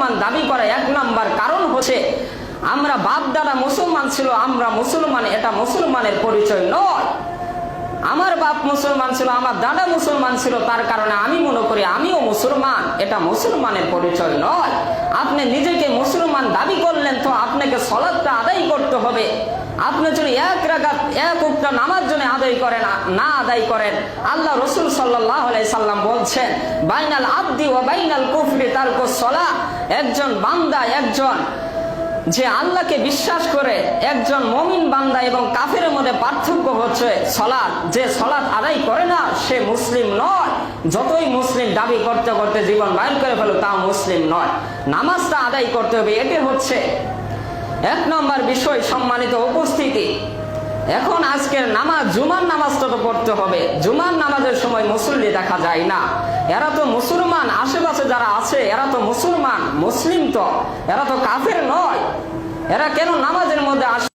মুসলমান দাবি করে এক নাম্বার কারণ হচ্ছে, আমরা বাপ দাদা মুসলমান ছিল, আমরা মুসলমান, এটা মুসলমানের পরিচয় নয়। আমার বাপ মুসলমান ছিল, আমার দাদা মুসলমান ছিল, তার কারণে আমি মনে করি আমিও মুসলমান, এটা মুসলমানের পরিচয় নয়। আপনি নিজেকে মুসলমান দাবি করলেন তো আপনাকে সলাদটা আদায় করতে হবে। আপনি যদি এক রাগাত এক উক্ত নামাজ জন্য আদায় করেন, না আদায় করেন, আল্লাহ রসুল সাল্লাহ সাল্লাম বলছেন, বাইনাল আব্দি ও বাইনাল কুফরি তার সলা একজন বান্দা, একজন যে আল্লাহকে বিশ্বাস করে, একজন মমিন বান্দা এবং কাফের মধ্যে পার্থক্য হচ্ছে সলাৎ। যে সলাৎ আদায় করে না, সে মুসলিম নয়। যতই মুসলিম দাবি করতে করতে জীবন বাইর করে ফেলো তা মুসলিম নয়। নামাজটা আদায় করতে হবে, এটি হচ্ছে এক নম্বর বিষয়, সম্মানিত উপস্থিতি। এখন আজকের নামাজ, জুমার নামাজটা তো পড়তে হবে। জুমার নামাজের সময় মুসল্লি দেখা যায় না। এরা তো মুসলমান, আশেপাশে যারা আছে এরা তো মুসলমান মুসলিম তো এরা তো কাফের নয়। এরা কেন নামাজের মধ্যে আসে?